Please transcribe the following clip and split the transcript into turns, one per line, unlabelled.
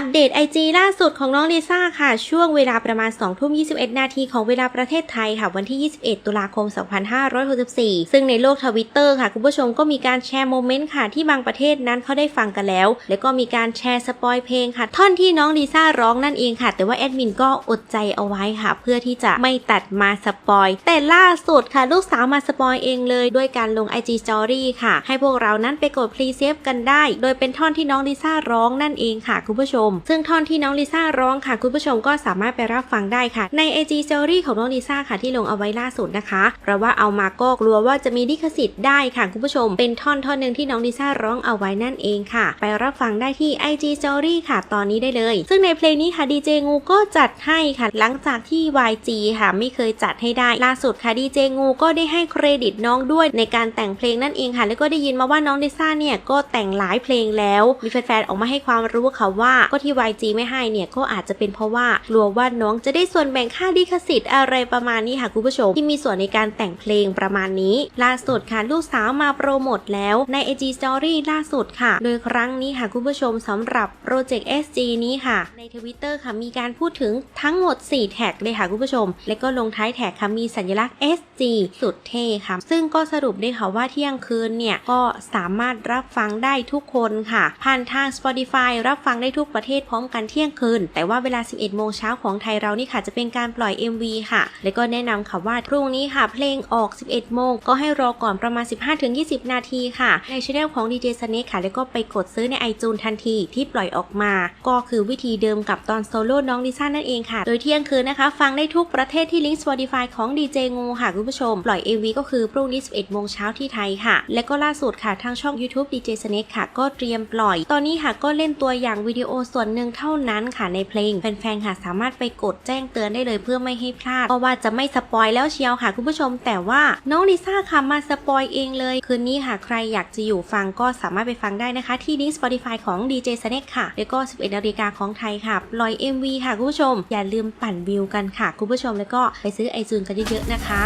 อัปเดต IG ล่าสุดของน้องลิซ่าค่ะ ช่วงเวลาประมาณ2ทุ่ม21 นาทีของเวลาประเทศไทยค่ะ วันที่ 21 ตุลาคม 2564 ซึ่งในโลกทวิตเตอร์ค่ะ คุณผู้ชมก็มีการแชร์โมเมนต์ค่ะ ที่บางประเทศนั้นเขาได้ฟังกันแล้ว แล้วก็มีการแชร์สปอยเพลงค่ะ ท่อนที่น้องลิซ่าร้องนั่นเองค่ะ แต่ว่าแอดมินก็อดใจเอาไว้ค่ะ เพื่อที่จะไม่ตัดมาสปอย แต่ล่าสุดค่ะ ลูกสาวมาสปอยเองเลยด้วยการลง IG Story ค่ะ ให้พวกเรานั้นไปกด Please Save กันได้ โดยเป็นท่อนที่น้องลิซ่าร้องนั่นเองค่ะคุณผู้ชมซึ่งท่อนที่น้องลิซ่าร้องค่ะ คุณผู้ชมก็สามารถไปรับฟังได้ค่ะ ใน IG Story ของน้องลิซ่าค่ะที่ลงเอาไว้ล่าสุดนะคะ เพราะว่าเอามาก็กลัวว่าจะมีลิขสิทธิ์ได้ค่ะคุณผู้ชม เป็นท่อนท่อนหนึ่งที่น้องลิซ่าร้องเอาไว้นั่นเองค่ะ ไปรับฟังได้ที่ IG Story ค่ะ ตอนนี้ได้เลย ซึ่งในเพลงนี้ค่ะดีเจงูก็จัดให้ค่ะ หลังจากที่ YG ค่ะไม่เคยจัดให้ได้ล่าสุดค่ะดีเจงูก็ได้ให้เครดิตน้องด้วยในการแต่งเพลงนั่นเองค่ะ แล้วก็ได้ยินมาว่าน้องลิซ่าเนี่ยก็แต่งหลายเพลงแล้ว มีแฟนๆออกมาให้ความรู้ค่ะว่าก็ที่ YG ไม่ให้เนี่ยก็อาจจะเป็นเพราะว่ากลัวว่าน้องจะได้ส่วนแบ่งค่าลิขสิทธิ์อะไรประมาณนี้ค่ะคุณผู้ชม ที่มีส่วนในการแต่งเพลงประมาณนี้ ล่าสุดค่ะลูกสาวมาโปรโมทแล้วใน IG Story ล่าสุดค่ะ โดยครั้งนี้ค่ะคุณผู้ชมสำหรับโปรเจกต์ SG นี้ค่ะ ใน Twitter ค่ะมีการพูดถึงทั้งหมด 4 แท็กเลยค่ะคุณผู้ชม และก็ลงท้ายแท็กค่ะมีสัญลักษณ์ SG สุดเท่ค่ะ ซึ่งก็สรุปได้ค่ะว่าเที่ยงคืนเนี่ยก็สามารถรับฟังได้ทุกคนค่ะ ผ่านทาง Spotify รับฟังได้ทุกประประเทศพร้อมกันเที่ยงคืน แต่ว่าเวลา 11 โมงเช้าของไทยเรานี่ค่ะจะเป็นการปล่อย MV ค่ะ และก็แนะนำค่ะว่าพรุ่งนี้ค่ะ เพลงออก 11 โมง ก็ให้รอก่อนประมาณ 15-20 นาทีค่ะ ในช่องของ DJ Snake ค่ะ แล้วก็ไปกดซื้อใน iTunes ทันทีที่ปล่อยออกมา ก็คือวิธีเดิมกับตอนโซโล่น้องลิซ่านั่นเองค่ะ โดยเที่ยงคืนนะคะ ฟังได้ทุกประเทศที่ลิงก์ Spotify ของ DJ งูค่ะคุณผู้ชม ปล่อย MV ก็คือพรุ่งนี้ 11 โมงเช้าที่ไทยค่ะ และก็ล่าสุดค่ะทางช่อง YouTube DJ Snake ค่ะ ก็เตรียมปล่อย ตอนนี้ค่ะก็เล่นตัวอย่างวิดีโอส่วนหนึ่งเท่านั้นค่ะในเพลง แฟนๆค่ะสามารถไปกดแจ้งเตือนได้เลยเพื่อไม่ให้พลาดเพราะว่าจะไม่สปอยแล้วเชียวค่ะคุณผู้ชม แต่ว่าน้องลิซ่าค่ะมาสปอยเองเลย คืนนี้ค่ะใครอยากจะอยู่ฟังก็สามารถไปฟังได้นะคะ ที่ลิงก์ Spotify ของ DJ Snake ค่ะ แล้วก็ 11นาฬิกาของไทยค่ะปล่อย MV ค่ะคุณผู้ชม อย่าลืมปั่นวิวกันค่ะคุณผู้ชมแล้วก็ไปซื้อไอจูนกันเยอะๆนะคะ